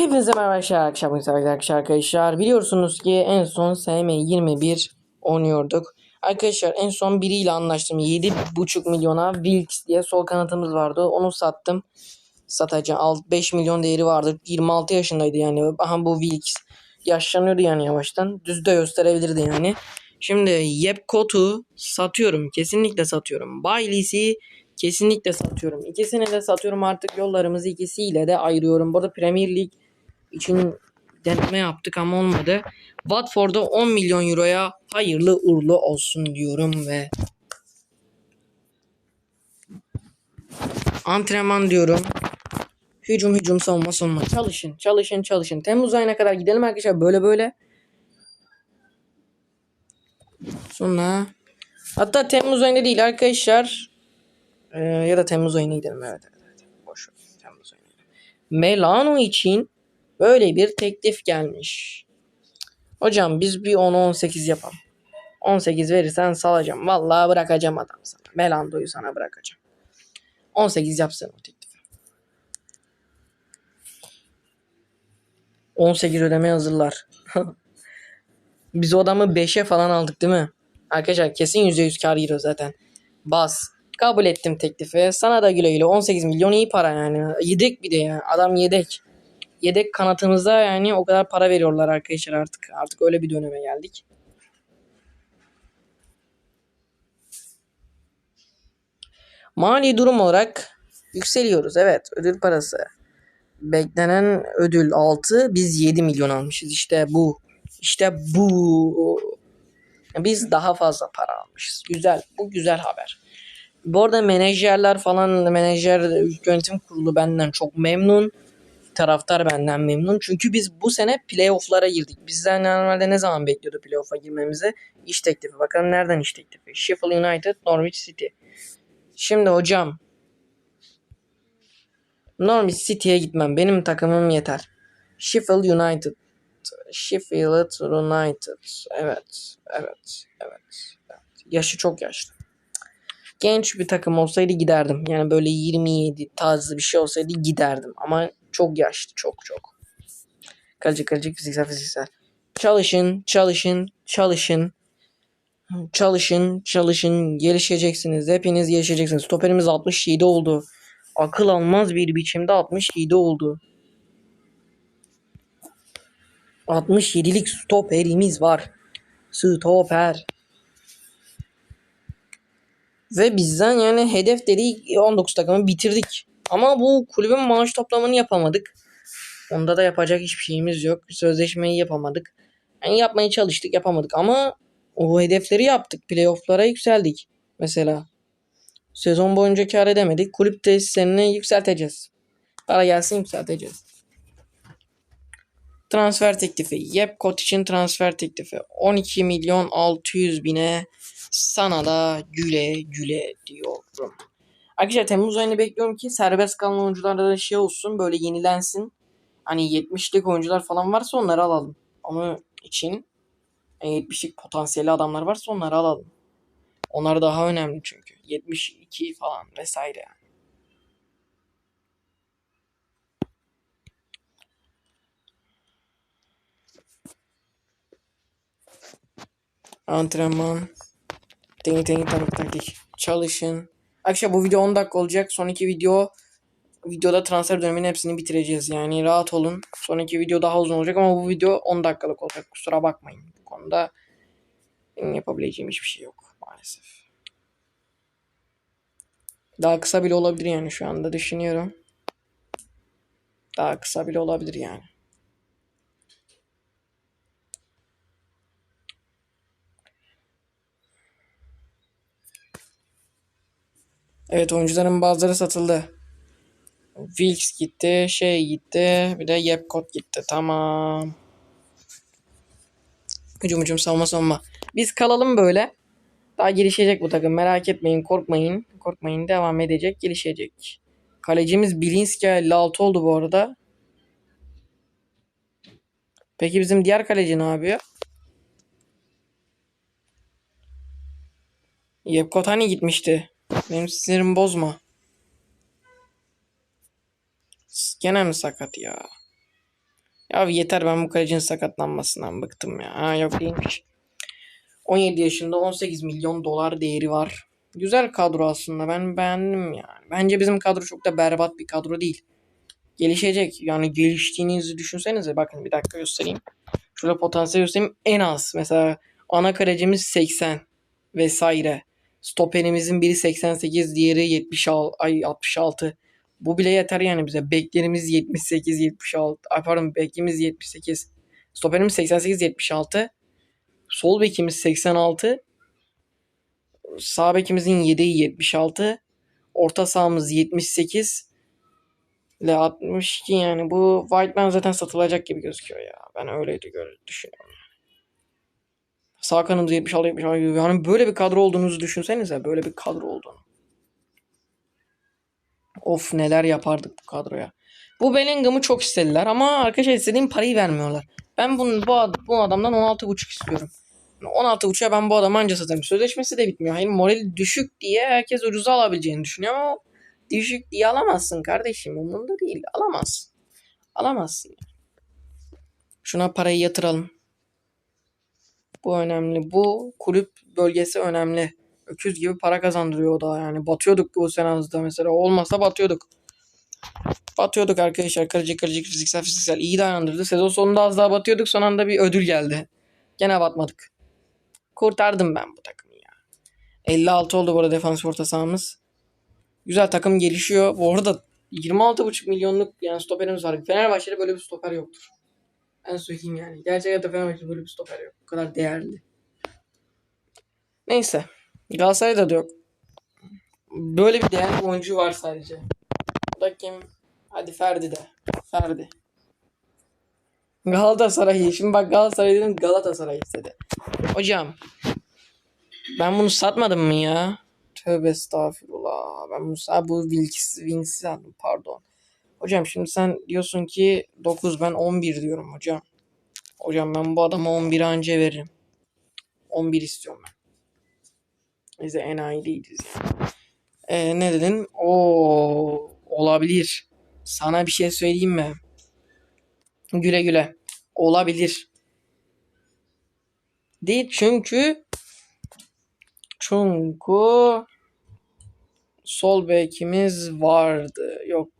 Hepinize merhaba arkadaşlar. Akşam arkadaşlar arkadaşlar. Biliyorsunuz ki en son SM21 oynuyorduk. Arkadaşlar en son biriyle anlaştım. 7,5 milyona Wilks diye sol kanatımız vardı. Onu sattım. Satacağım. Alt 5 milyon değeri vardı. 26 yaşındaydı yani. Aha bu Wilks. Yaşlanıyordu yani yavaştan. Düz de gösterebilirdi yani. Şimdi Yepkot'u satıyorum. Kesinlikle satıyorum. Bailey'si kesinlikle satıyorum. İkisini de satıyorum artık yollarımızı ikisiyle de ayırıyorum. Burada Premier League için deneme yaptık ama olmadı. Watford'a 10 milyon euroya hayırlı uğurlu olsun diyorum ve antrenman diyorum. Hücum hücum savunma savunma. Çalışın çalışın çalışın. Temmuz ayına kadar gidelim arkadaşlar böyle böyle. Sonra hatta Temmuz ayında değil arkadaşlar. Ee, ya da Temmuz ayına gidelim evet. evet, evet. Boş ver. Temmuz ayına. Melano için böyle bir teklif gelmiş. Hocam biz bir 10-18 yapalım. 18 verirsen salacağım. Vallahi bırakacağım adam sana. Melando'yu sana bırakacağım. 18 yapsın o teklifi. 18 ödemeye hazırlar. Biz o adamı 5'e falan aldık değil mi? Arkadaşlar kesin %100 kar giriyor zaten. Bas. Kabul ettim teklifi. Sana da güle güle. 18 milyon iyi para yani. Yedek bir de ya. Adam yedek. Yedek kanatımızda yani o kadar para veriyorlar arkadaşlar artık. Artık öyle bir döneme geldik. Mali durum olarak yükseliyoruz. Evet ödül parası. Beklenen ödül 6 biz 7 milyon almışız. İşte bu. İşte bu. Biz daha fazla para almışız. Güzel. Bu güzel haber. Bu arada menajerler falan menajer yönetim kurulu benden çok memnun. Taraftar benden memnun. Çünkü biz bu sene playoff'lara girdik. Bizden normalde ne zaman bekliyordu playoff'a girmemizi? İş teklifi. Bakalım nereden iş teklifi? Sheffield United, Norwich City. Şimdi hocam Norwich City'ye gitmem. Benim takımım yeter. Sheffield United. Sheffield United. Evet. Evet. Evet. evet. Yaşı çok yaşlı. Genç bir takım olsaydı giderdim. Yani böyle 27 tarzı bir şey olsaydı giderdim. Ama çok yaşlı. Çok çok. Kaleci kaleci fiziksel fiziksel. Çalışın, çalışın, çalışın. Çalışın, çalışın. Gelişeceksiniz. Hepiniz gelişeceksiniz. Stoperimiz 67 oldu. Akıl almaz bir biçimde 67 oldu. 67'lik stoperimiz var. Stoper. Ve bizden yani hedef dediği 19 takımı bitirdik. Ama bu kulübün maaş toplamını yapamadık. Onda da yapacak hiçbir şeyimiz yok. Sözleşmeyi yapamadık. Yani yapmaya çalıştık yapamadık ama o hedefleri yaptık. Playoff'lara yükseldik. Mesela. Sezon boyunca kar edemedik. Kulüp tesislerini yükselteceğiz. Para gelsin yükselteceğiz. Transfer teklifi. Yepkot için transfer teklifi. 12 milyon 600 bine sana da güle güle diyorum. Arkadaşlar Temmuz ayını bekliyorum ki serbest kalan oyuncularda da şey olsun böyle yenilensin. Hani 70'lik oyuncular falan varsa onları alalım. Onun için 70'lik potansiyeli adamlar varsa onları alalım. Onlar daha önemli çünkü. 72 falan vesaire yani. Antrenman. Teknik teknik taktik. Çalışın. Arkadaşlar bu video 10 dakika olacak. Sonraki video videoda transfer döneminin hepsini bitireceğiz. Yani rahat olun. Sonraki video daha uzun olacak ama bu video 10 dakikalık olacak. Kusura bakmayın. Bu konuda benim yapabileceğim hiçbir şey yok maalesef. Daha kısa bile olabilir yani şu anda düşünüyorum. Daha kısa bile olabilir yani. Evet oyuncuların bazıları satıldı. Wilks gitti, şey gitti, bir de Yepkot gitti. Tamam. Hücum hücum savunma savunma. Biz kalalım böyle. Daha gelişecek bu takım. Merak etmeyin, korkmayın. Korkmayın, devam edecek, gelişecek. Kalecimiz Bilinski 56 oldu bu arada. Peki bizim diğer kaleci ne yapıyor? Yepkot hani gitmişti? Benim sinirimi bozma. Gene mi sakat ya? Ya yeter ben bu kalecinin sakatlanmasından bıktım ya. Ha yok değilmiş. 17 yaşında 18 milyon dolar değeri var. Güzel kadro aslında. Ben beğendim yani. Bence bizim kadro çok da berbat bir kadro değil. Gelişecek. Yani geliştiğinizi düşünsenize. Bakın bir dakika göstereyim. Şurada potansiyel göstereyim. En az. Mesela ana kalecimiz 80 vesaire. Stoperimizin biri 88, diğeri 76, ay 66. Bu bile yeter yani bize. Beklerimiz 78, 76. Ay pardon bekimiz 78. Stoperimiz 88, 76. Sol bekimiz 86. Sağ bekimizin yedeği 76. Orta sahamız 78. Ile 62 yani bu Whiteman zaten satılacak gibi gözüküyor ya. Ben öyle gör- düşünüyorum. Sağ kanımız 76 76 yani böyle bir kadro olduğunuzu düşünsenize böyle bir kadro olduğunu. Of neler yapardık bu kadroya. Bu Bellingham'ı çok istediler ama arkadaşlar istediğim parayı vermiyorlar. Ben bunu, bu, ad- bu adamdan 16,5 istiyorum. 16,5'a ben bu adamı anca satarım. Sözleşmesi de bitmiyor. Hayır morali düşük diye herkes ucuza alabileceğini düşünüyor ama düşük diye alamazsın kardeşim. Umurumda değil. Alamazsın. Alamazsın. Şuna parayı yatıralım. Bu önemli. Bu kulüp bölgesi önemli. Öküz gibi para kazandırıyor o da yani. Batıyorduk bu sene hızda mesela. Olmasa batıyorduk. Batıyorduk arkadaşlar. Kırıcı kırıcı fiziksel fiziksel iyi dayandırdı. Sezon sonunda az daha batıyorduk. Son anda bir ödül geldi. Gene batmadık. Kurtardım ben bu takımı ya. 56 oldu bu arada defans orta sahamız. Güzel takım gelişiyor. Bu arada 26,5 milyonluk yani stoperimiz var. Fenerbahçe'de böyle bir stoper yoktur. Ben söyleyeyim yani. Gerçekten Fenerbahçe'de böyle bir stoper yok. Bu kadar değerli. Neyse. Galatasaray'da da yok. Böyle bir değerli oyuncu var sadece. O da kim? Hadi Ferdi de. Ferdi. Galatasaray. Şimdi bak Galatasaray dedim Galatasaray istedi. Hocam. Ben bunu satmadım mı ya? Tövbe estağfurullah. Ben bunu bu Wilks, Wings'i aldım pardon. Hocam şimdi sen diyorsun ki 9 ben 11 diyorum hocam. Hocam ben bu adama 11 anca veririm. 11 istiyorum ben. Biz de enayi değiliz. Ee, ne dedin? Oo olabilir. Sana bir şey söyleyeyim mi? Güle güle. Olabilir. Değil çünkü çünkü sol bekimiz vardı. Yok.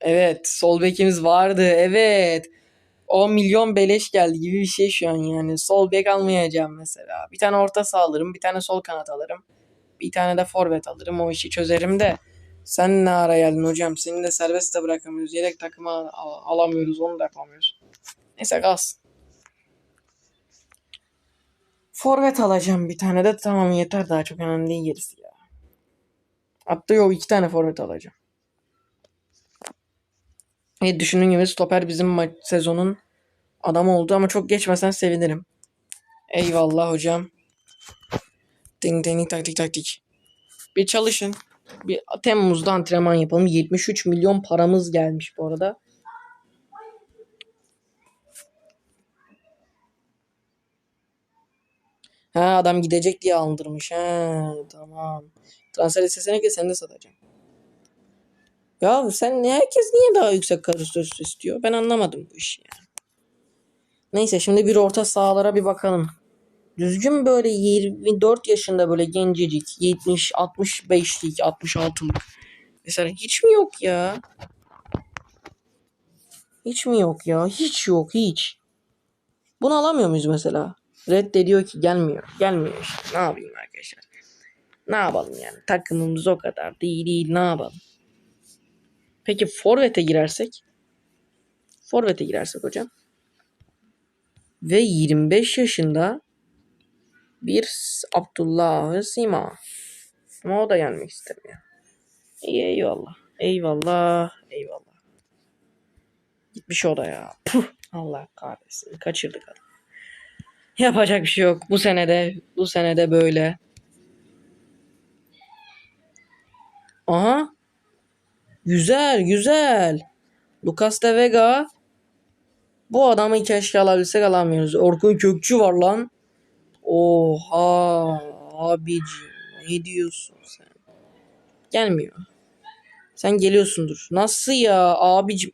Evet, sol bekimiz vardı. Evet. 10 milyon beleş geldi gibi bir şey şu an yani. Sol bek almayacağım mesela. Bir tane orta saha alırım, bir tane sol kanat alırım. Bir tane de forvet alırım. O işi çözerim de. Sen ne ara geldin hocam? Seni de serbest de bırakamıyoruz. Yedek takıma al- alamıyoruz. Onu da yapamıyoruz. Neyse kalsın. Forvet alacağım bir tane de tamam yeter daha çok önemli değil gerisi ya. Hatta yok iki tane forvet alacağım. E düşündüğün gibi stoper bizim ma- sezonun adamı oldu ama çok geçmesen sevinirim. Eyvallah hocam. Ding ding taktik taktik. Bir çalışın. Bir Temmuz'da antrenman yapalım. 73 milyon paramız gelmiş bu arada. Ha adam gidecek diye aldırmış. Ha tamam. Transfer listesine gel seni de satacağım. Ya sen herkes niye daha yüksek süresi istiyor? Ben anlamadım bu işi yani. Neyse şimdi bir orta sahalara bir bakalım. Düzgün böyle 24 yaşında böyle gencecik 70 65'lik 66'lık. Mesela hiç mi yok ya? Hiç mi yok ya? Hiç yok hiç. Bunu alamıyor muyuz mesela? Reddediyor ki gelmiyor. Gelmiyor işte. Ne yapayım arkadaşlar? Ne yapalım yani? Takımımız o kadar değil değil. Ne yapalım? Peki forvete girersek? Forvete girersek hocam. Ve 25 yaşında bir Abdullah Sima. Ama o da gelmek istemiyor. İyi eyvallah. Eyvallah. Eyvallah. Gitmiş o da ya. Puh, Allah kahretsin. Kaçırdık adamı. Yapacak bir şey yok. Bu senede bu senede böyle. Aha. Güzel, güzel. Lucas de Vega. Bu adamı keşke alabilsek alamıyoruz. Orkun Kökçü var lan. Oha abici ne diyorsun sen? Gelmiyor. Sen geliyorsundur. Nasıl ya abicim?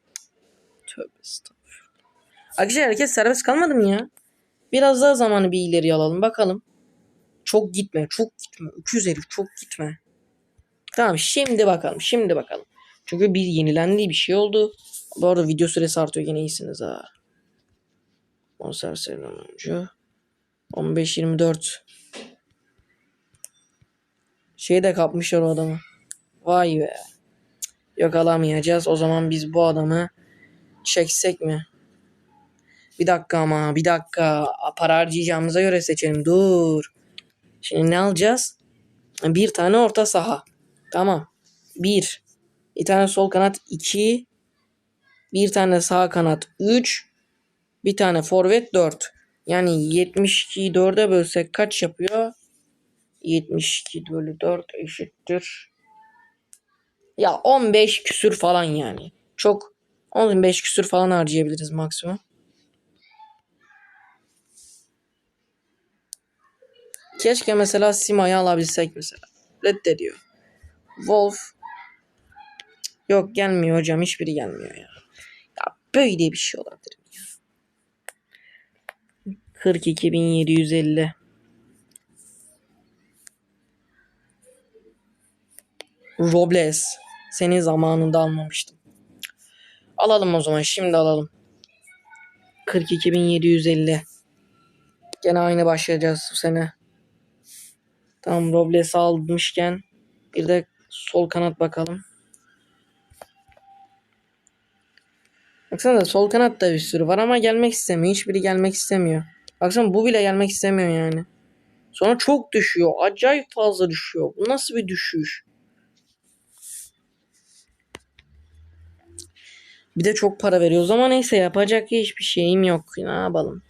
Tövbe estağfurullah. Arkadaşlar herkes serbest kalmadı mı ya? Biraz daha zamanı bir ileri alalım bakalım. Çok gitme, çok gitme. Öküz herif çok gitme. Tamam şimdi bakalım, şimdi bakalım. Çünkü bir yenilendiği bir şey oldu. Bu arada video süresi artıyor yine iyisiniz ha. Konser oyuncu. 15-24. Şeyi de kapmışlar o adamı. Vay be. Yok alamayacağız. O zaman biz bu adamı çeksek mi? Bir dakika ama bir dakika. Para harcayacağımıza göre seçelim. Dur. Şimdi ne alacağız? Bir tane orta saha. Tamam. Bir. Bir tane sol kanat. iki. Bir tane sağ kanat. Üç. Bir tane forvet. Dört. Yani 72'yi 4'e bölsek kaç yapıyor? 72 bölü 4 eşittir. Ya 15 küsür falan yani. Çok 15 küsür falan harcayabiliriz maksimum. Keşke mesela Sima'yı alabilsek mesela. Reddediyor. Wolf. Yok gelmiyor hocam. Hiçbiri gelmiyor ya. Ya böyle bir şey olabilir mi ya? 42.750. Robles. Seni zamanında almamıştım. Alalım o zaman. Şimdi alalım. 42.750. Gene aynı başlayacağız bu sene. Tamam Robles'i almışken bir de sol kanat bakalım. Baksana sol kanatta bir sürü var ama gelmek istemiyor. Hiçbiri gelmek istemiyor. Baksana bu bile gelmek istemiyor yani. Sonra çok düşüyor. Acayip fazla düşüyor. Bu nasıl bir düşüş? Bir de çok para veriyoruz ama neyse yapacak hiçbir şeyim yok. Ne yapalım?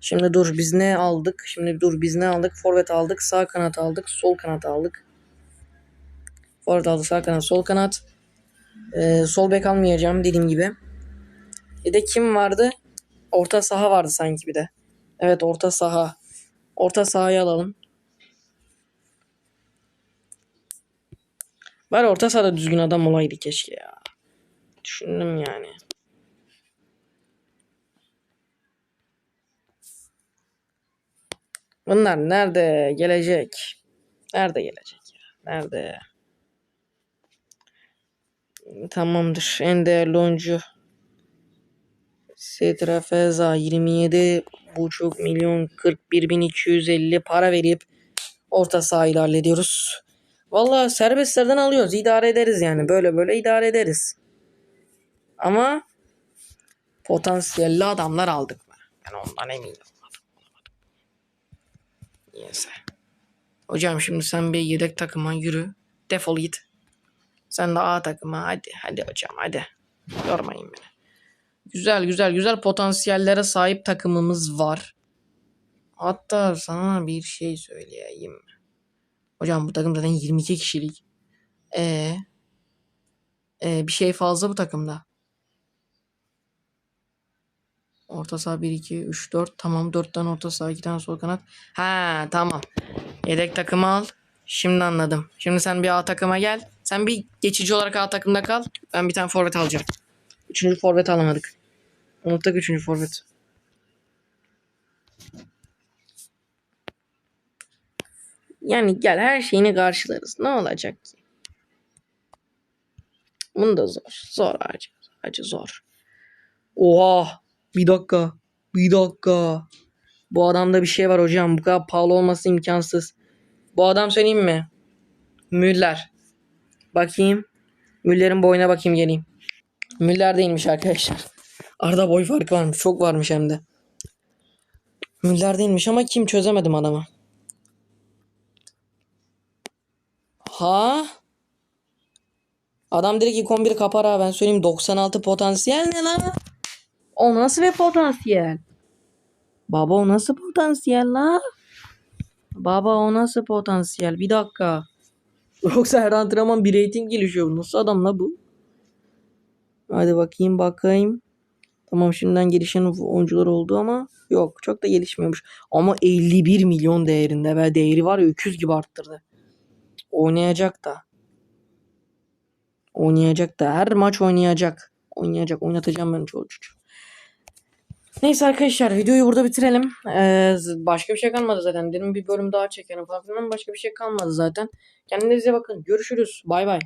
Şimdi dur biz ne aldık? Şimdi dur biz ne aldık? Forvet aldık, sağ kanat aldık, sol kanat aldık. Forvet aldık, sağ kanat, sol kanat. Ee, sol bek almayacağım dediğim gibi. Bir de kim vardı? Orta saha vardı sanki bir de. Evet orta saha. Orta sahayı alalım. Var orta sahada düzgün adam olaydı keşke ya. Düşündüm yani. Bunlar nerede gelecek? Nerede gelecek ya? Nerede? Tamamdır. En değerli oyuncu. Setra Feza 27 buçuk milyon 41 bin 250 para verip orta sahayla hallediyoruz. Valla serbestlerden alıyoruz. idare ederiz yani. Böyle böyle idare ederiz. Ama potansiyelli adamlar aldık mı? Ben ondan eminim. Neyse. Hocam şimdi sen bir yedek takıma yürü. Defol git. Sen de A takıma hadi. Hadi hocam hadi. Yormayın beni. Güzel güzel güzel potansiyellere sahip takımımız var. Hatta sana bir şey söyleyeyim. Hocam bu takım zaten 22 kişilik. E ee, bir şey fazla bu takımda. Orta saha 1 2 3 4 tamam 4 tane orta saha 2 tane sol kanat. Ha tamam. Yedek takımı al. Şimdi anladım. Şimdi sen bir A takıma gel. Sen bir geçici olarak A takımda kal. Ben bir tane forvet alacağım. Üçüncü forvet alamadık. Unuttuk üçüncü forvet. Yani gel her şeyini karşılarız. Ne olacak ki? Bunu da zor. Zor acı. Acı zor. Oha. Bir dakika. Bir dakika. Bu adamda bir şey var hocam. Bu kadar pahalı olması imkansız. Bu adam söyleyeyim mi? Müller. Bakayım. Müller'in boyuna bakayım geleyim. Müller değilmiş arkadaşlar. Arada boy farkı varmış. Çok varmış hem de. Müller değilmiş ama kim çözemedim adamı. Ha? Adam direkt ilk 11'i kapar ha ben söyleyeyim 96 potansiyel ne lan? O nasıl bir potansiyel? Baba o nasıl potansiyel la? Baba o nasıl potansiyel? Bir dakika. Yoksa her antrenman bir reyting gelişiyor. Nasıl adam la bu? Hadi bakayım bakayım. Tamam şimdiden gelişen oyuncular oldu ama yok çok da gelişmiyormuş. Ama 51 milyon değerinde ve değeri var ya öküz gibi arttırdı. Oynayacak da. Oynayacak da her maç oynayacak. Oynayacak oynatacağım ben çocuk. Neyse arkadaşlar videoyu burada bitirelim. Ee, başka bir şey kalmadı zaten. Dedim bir bölüm daha çekelim falan filan. Başka bir şey kalmadı zaten. Kendinize bakın. Görüşürüz. Bay bay.